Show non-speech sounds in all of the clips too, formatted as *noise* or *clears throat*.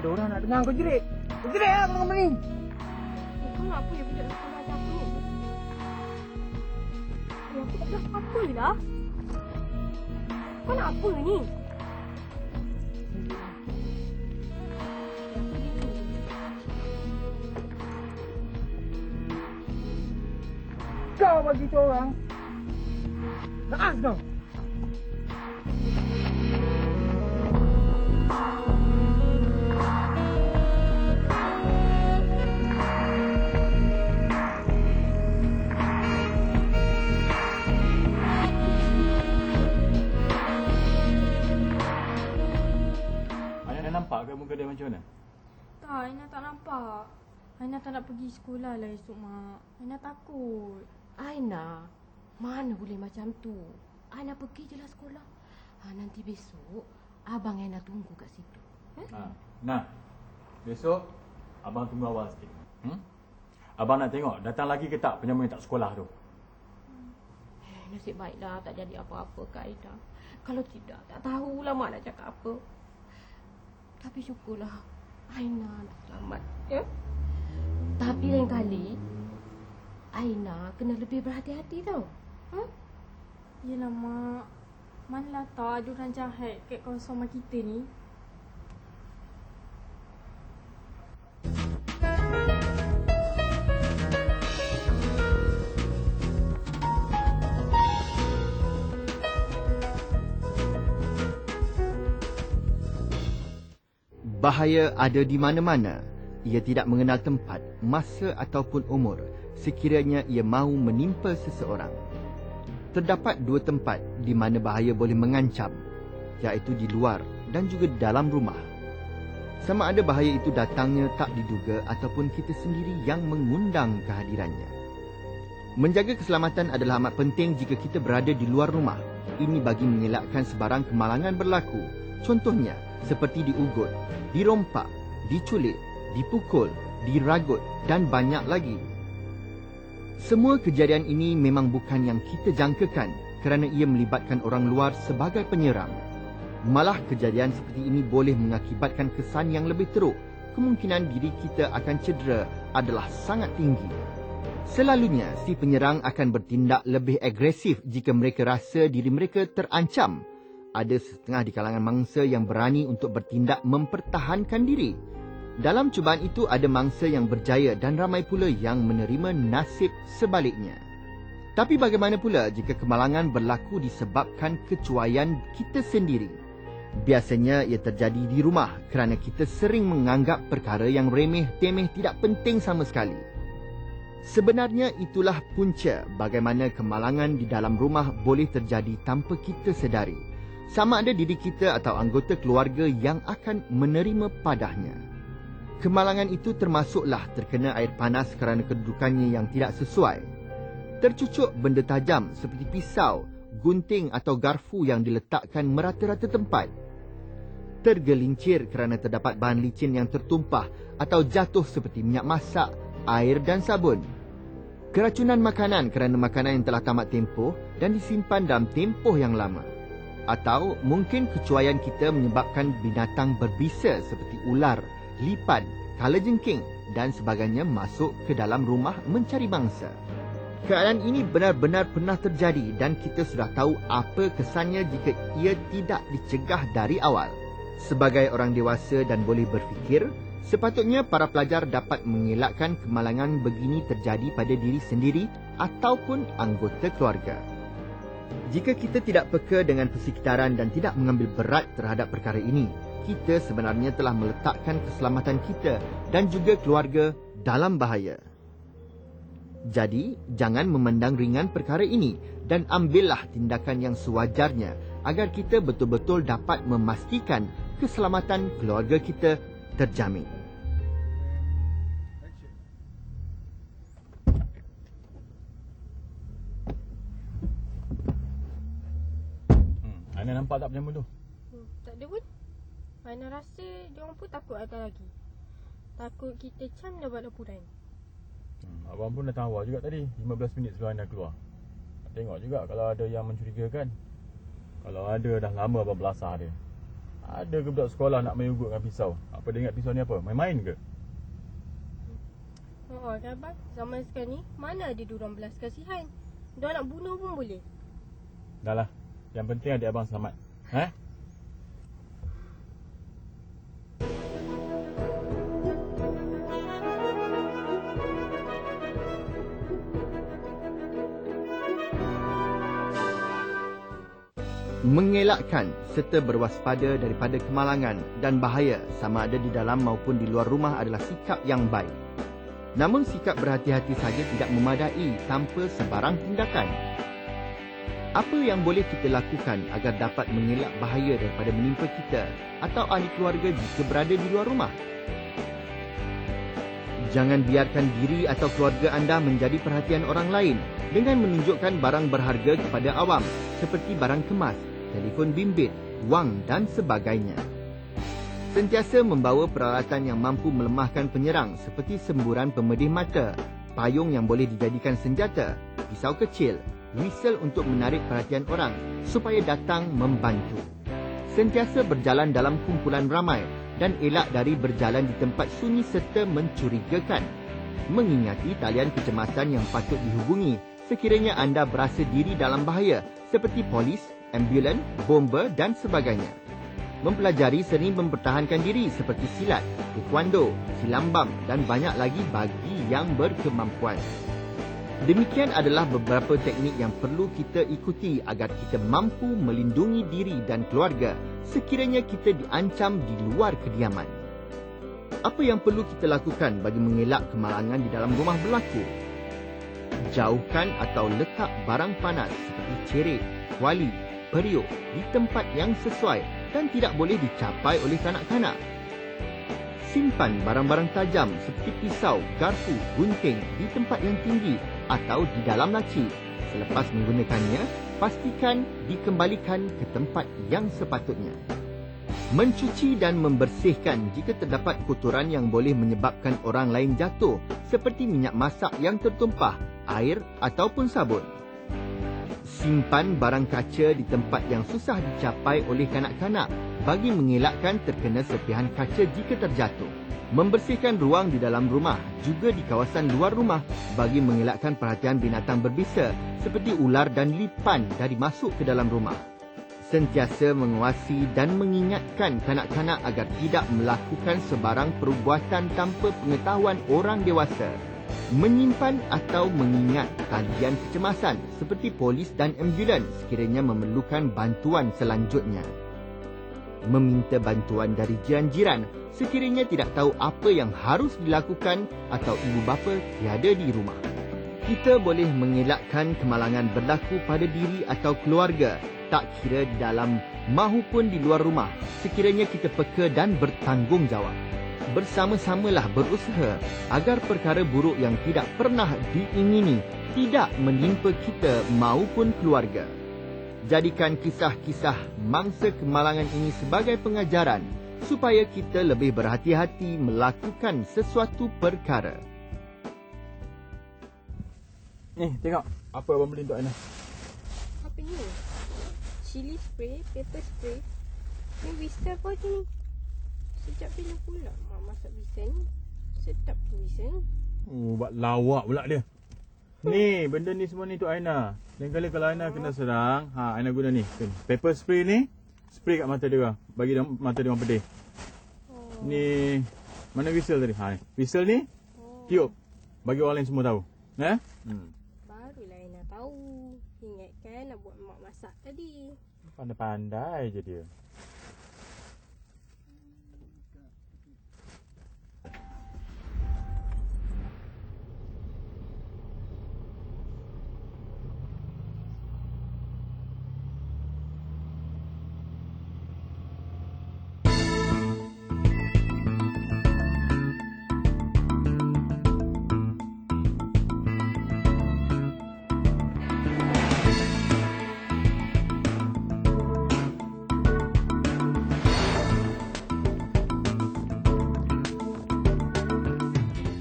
ada orang nak dengar kau jerit. Kau jerit lah kau ni. Kau nak apa yang budak dalam macam aku ni? Aku tak dah apa lah. Kau nak apa ni? Kau bagi tu orang. Naas kau. Macam mana? Tak, Aina tak nampak. Aina tak nak pergi sekolah lah esok, Mak. Aina takut. Aina, mana boleh macam tu? Aina pergi je lah sekolah. Ha, nanti besok, Abang Aina tunggu kat situ. Eh? Ha. Nah, besok abang tunggu awal sikit. Hmm? Abang nak tengok datang lagi ke tak penyamun yang tak sekolah tu. Eh, nasib baiklah tak jadi apa-apa kat Aina. Kalau tidak, tak tahulah mak nak cakap apa. Tapi syukurlah, Aina nak selamat. Ya? Tapi lain kali, Aina kena lebih berhati-hati tau. Ha? Yelah, Mak. Manalah tak ada orang jahat kat kawasan rumah kita ni. Bahaya ada di mana-mana. Ia tidak mengenal tempat, masa ataupun umur sekiranya ia mahu menimpa seseorang. Terdapat dua tempat di mana bahaya boleh mengancam, iaitu di luar dan juga dalam rumah. Sama ada bahaya itu datangnya tak diduga ataupun kita sendiri yang mengundang kehadirannya. Menjaga keselamatan adalah amat penting jika kita berada di luar rumah. Ini bagi mengelakkan sebarang kemalangan berlaku. Contohnya, seperti diugut, dirompak, diculik, dipukul, diragut dan banyak lagi. Semua kejadian ini memang bukan yang kita jangkakan kerana ia melibatkan orang luar sebagai penyerang. Malah kejadian seperti ini boleh mengakibatkan kesan yang lebih teruk. Kemungkinan diri kita akan cedera adalah sangat tinggi. Selalunya, si penyerang akan bertindak lebih agresif jika mereka rasa diri mereka terancam. Ada setengah di kalangan mangsa yang berani untuk bertindak mempertahankan diri. Dalam cubaan itu ada mangsa yang berjaya dan ramai pula yang menerima nasib sebaliknya. Tapi bagaimana pula jika kemalangan berlaku disebabkan kecuaian kita sendiri? Biasanya ia terjadi di rumah kerana kita sering menganggap perkara yang remeh temeh tidak penting sama sekali. Sebenarnya itulah punca bagaimana kemalangan di dalam rumah boleh terjadi tanpa kita sedari. Sama ada diri kita atau anggota keluarga yang akan menerima padahnya. Kemalangan itu termasuklah terkena air panas kerana kedudukannya yang tidak sesuai. Tercucuk benda tajam seperti pisau, gunting atau garfu yang diletakkan merata-rata tempat. Tergelincir kerana terdapat bahan licin yang tertumpah atau jatuh seperti minyak masak, air dan sabun. Keracunan makanan kerana makanan yang telah tamat tempoh dan disimpan dalam tempoh yang lama. Atau mungkin kecuaian kita menyebabkan binatang berbisa seperti ular, lipan, kalajengking dan sebagainya masuk ke dalam rumah mencari mangsa. Keadaan ini benar-benar pernah terjadi dan kita sudah tahu apa kesannya jika ia tidak dicegah dari awal. Sebagai orang dewasa dan boleh berfikir, sepatutnya para pelajar dapat mengelakkan kemalangan begini terjadi pada diri sendiri ataupun anggota keluarga. Jika kita tidak peka dengan persekitaran dan tidak mengambil berat terhadap perkara ini, kita sebenarnya telah meletakkan keselamatan kita dan juga keluarga dalam bahaya. Jadi, jangan memandang ringan perkara ini dan ambillah tindakan yang sewajarnya agar kita betul-betul dapat memastikan keselamatan keluarga kita terjamin. Nampak tak penyamun tu? Hmm, tak ada pun. Aina rasa dia orang pun takut ada lagi. Takut kita cam dah buat laporan. Hmm, abang pun datang awal juga tadi 15 minit sebelum Aina keluar Tengok juga kalau ada yang mencurigakan Kalau ada dah lama abang belasah dia Ada ke budak sekolah nak main ugut dengan pisau Apa dia ingat pisau ni apa? Main-main ke? Oh, kan abang? Zaman sekarang ni, mana ada diorang belas kasihan? Dia nak bunuh pun boleh. Dah lah Yang penting adik abang selamat Eh? mengelakkan serta berwaspada daripada kemalangan dan bahaya sama ada di dalam maupun di luar rumah adalah sikap yang baik. Namun sikap berhati-hati saja tidak memadai tanpa sebarang tindakan. Apa yang boleh kita lakukan agar dapat mengelak bahaya daripada menimpa kita atau ahli keluarga jika berada di luar rumah? Jangan biarkan diri atau keluarga anda menjadi perhatian orang lain dengan menunjukkan barang berharga kepada awam seperti barang kemas, telefon bimbit, wang dan sebagainya. Sentiasa membawa peralatan yang mampu melemahkan penyerang seperti semburan pemedih mata, payung yang boleh dijadikan senjata, pisau kecil, whistle untuk menarik perhatian orang supaya datang membantu. Sentiasa berjalan dalam kumpulan ramai dan elak dari berjalan di tempat sunyi serta mencurigakan. Mengingati talian kecemasan yang patut dihubungi sekiranya anda berasa diri dalam bahaya seperti polis, ambulan, bomba dan sebagainya. Mempelajari seni mempertahankan diri seperti silat, taekwondo, silambam dan banyak lagi bagi yang berkemampuan. Demikian adalah beberapa teknik yang perlu kita ikuti agar kita mampu melindungi diri dan keluarga sekiranya kita diancam di luar kediaman. Apa yang perlu kita lakukan bagi mengelak kemalangan di dalam rumah berlaku? Jauhkan atau letak barang panas seperti cerit, kuali, periuk di tempat yang sesuai dan tidak boleh dicapai oleh kanak-kanak. Simpan barang-barang tajam seperti pisau, garpu, gunting di tempat yang tinggi atau di dalam laci. Selepas menggunakannya, pastikan dikembalikan ke tempat yang sepatutnya. Mencuci dan membersihkan jika terdapat kotoran yang boleh menyebabkan orang lain jatuh seperti minyak masak yang tertumpah, air ataupun sabun. Simpan barang kaca di tempat yang susah dicapai oleh kanak-kanak bagi mengelakkan terkena serpihan kaca jika terjatuh. Membersihkan ruang di dalam rumah juga di kawasan luar rumah bagi mengelakkan perhatian binatang berbisa seperti ular dan lipan dari masuk ke dalam rumah. Sentiasa menguasi dan mengingatkan kanak-kanak agar tidak melakukan sebarang perbuatan tanpa pengetahuan orang dewasa. Menyimpan atau mengingat talian kecemasan seperti polis dan ambulan sekiranya memerlukan bantuan selanjutnya. Meminta bantuan dari jiran-jiran sekiranya tidak tahu apa yang harus dilakukan atau ibu bapa tiada di rumah. Kita boleh mengelakkan kemalangan berlaku pada diri atau keluarga tak kira di dalam mahupun di luar rumah sekiranya kita peka dan bertanggungjawab. Bersama-samalah berusaha agar perkara buruk yang tidak pernah diingini tidak menimpa kita maupun keluarga. Jadikan kisah-kisah mangsa kemalangan ini sebagai pengajaran supaya kita lebih berhati-hati melakukan sesuatu perkara. Ni tengok Apa abang beli untuk Aina Apa ni? Chili spray, pepper spray. Ni whistle apa ni? Sedap bila pula mak masak whistle ni. Sedap tu whistle ni. Oh buat lawak pula dia Ni benda ni semua ni untuk Aina Lain kali kalau Aina kena serang ha, Aina guna ni. Pepper spray ni Spray kat mata dia orang Bagi dia, mata dia orang pedih Oh. Ni Mana whistle tadi ha, ni. Whistle ni oh. Tiup Bagi orang lain semua tahu Eh? Hmm. Barulah Aina tahu. Ingatkan nak buat mak masak tadi. Pandai-pandai je dia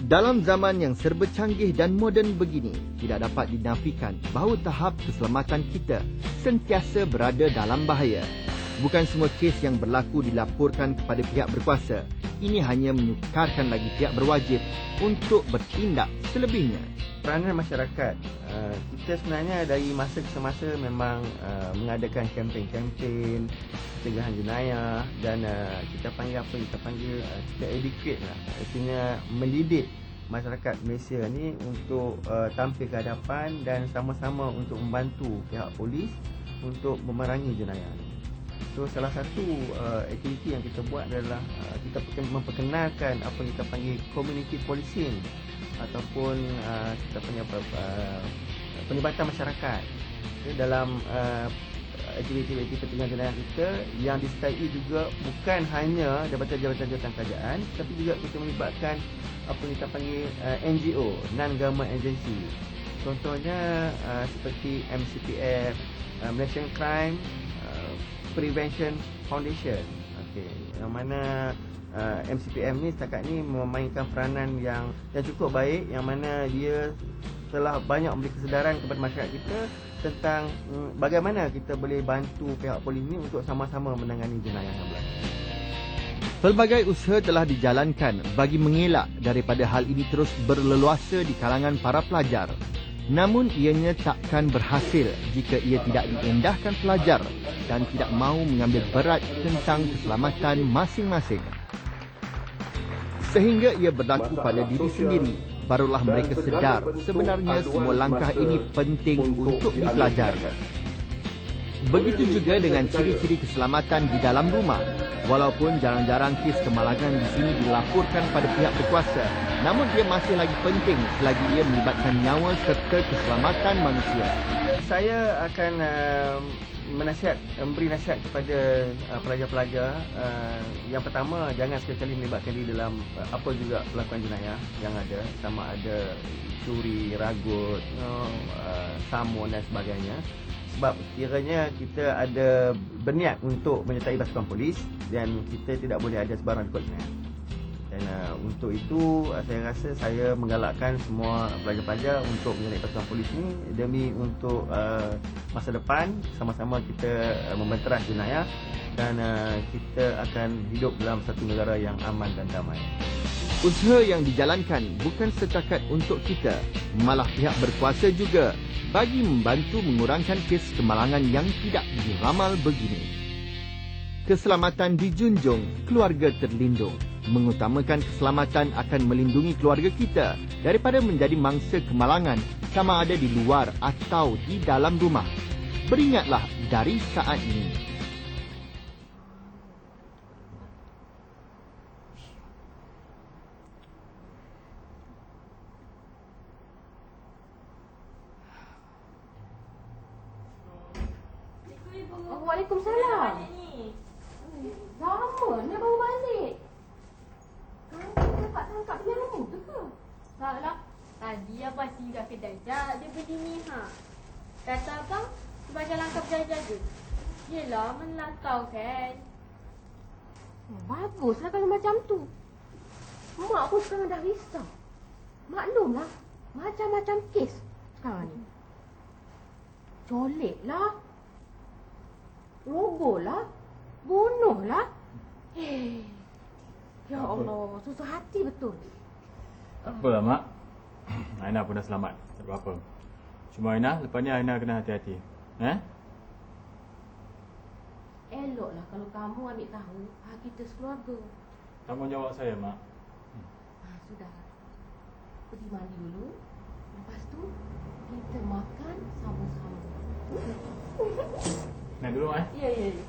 Dalam zaman yang serba canggih dan moden begini, tidak dapat dinafikan bahawa tahap keselamatan kita sentiasa berada dalam bahaya. Bukan semua kes yang berlaku dilaporkan kepada pihak berkuasa. Ini hanya menyukarkan lagi pihak berwajib untuk bertindak selebihnya. peranan masyarakat uh, kita sebenarnya dari masa ke semasa memang uh, mengadakan kempen-kempen pencegahan jenayah dan uh, kita panggil apa kita panggil uh, kita educate lah artinya mendidik masyarakat Malaysia ni untuk uh, tampil ke hadapan dan sama-sama untuk membantu pihak polis untuk memerangi jenayah ni. So salah satu uh, aktiviti yang kita buat adalah uh, kita perken- memperkenalkan apa kita panggil community policing ataupun uh, kita apa, uh, penlibatan masyarakat okay, dalam uh, aktiviti-aktiviti pencegahan jenayah kita yang disertai juga bukan hanya jabatan-jabatan-jabatan kerajaan tapi juga kita melibatkan apa yang kita panggil uh, NGO non government agency. Contohnya uh, seperti MCPF uh, Malaysian Crime uh, Prevention Foundation. Okey yang mana uh, MCPM ni setakat ni memainkan peranan yang yang cukup baik yang mana dia telah banyak memberi kesedaran kepada masyarakat kita tentang mm, bagaimana kita boleh bantu pihak polis ni untuk sama-sama menangani jenayah yang berlaku. Pelbagai usaha telah dijalankan bagi mengelak daripada hal ini terus berleluasa di kalangan para pelajar. Namun ianya takkan berhasil jika ia tidak diendahkan pelajar dan tidak mahu mengambil berat tentang keselamatan masing-masing. Sehingga ia berlaku pada diri sendiri, barulah mereka sedar sebenarnya semua langkah ini penting untuk dipelajari. Begitu juga dengan ciri-ciri keselamatan di dalam rumah. Walaupun jarang-jarang kes kemalangan di sini dilaporkan pada pihak berkuasa, namun dia masih lagi penting selagi ia melibatkan nyawa serta keselamatan manusia. Saya akan uh, menasihat memberi nasihat kepada uh, pelajar-pelajar uh, yang pertama jangan sekali-kali melibatkan diri dalam uh, apa juga pelakuan jenayah yang ada sama ada curi, ragut, you know, uh, samun dan sebagainya sebab kiranya kita ada berniat untuk menyertai pasukan polis dan kita tidak boleh ada sebarang rekod jenayah. Dan uh, untuk itu uh, saya rasa saya menggalakkan semua pelajar-pelajar untuk menyertai pasukan polis ni demi untuk uh, masa depan sama-sama kita uh, membenteras jenayah dan uh, kita akan hidup dalam satu negara yang aman dan damai. Usaha yang dijalankan bukan setakat untuk kita, malah pihak berkuasa juga bagi membantu mengurangkan kes kemalangan yang tidak diramal begini. Keselamatan dijunjung, keluarga terlindung. Mengutamakan keselamatan akan melindungi keluarga kita daripada menjadi mangsa kemalangan sama ada di luar atau di dalam rumah. Beringatlah dari saat ini. Waalaikumsalam. Lama ni baru balik. Kamu dapat tangkap dia lama tu ke? Tak lah. Tadi Abang singgah kedai Jad dia beli ni ha. Kata abang sebagai langkah berjaga-jaga. Yelah melantau kan. Oh, baguslah kalau macam tu. Mak pun sekarang dah risau. Maklumlah, macam-macam kes sekarang ni. Colek lah. Rogol lah. Bunuh lah. Eh. Ya? Allah, susah hati betul. Tak apalah mak. *clears throat* Aina pun dah selamat. Tak ada apa. Cuma Aina, lepas ni Aina kena hati-hati. Eh? Eloklah kalau kamu ambil tahu hak kita sekeluarga. Tanggungjawab saya mak. Ha, sudah. Pergi mandi dulu. Lepas tu, kita makan sama-sama. Naik dulu eh. Ya, ya, ya.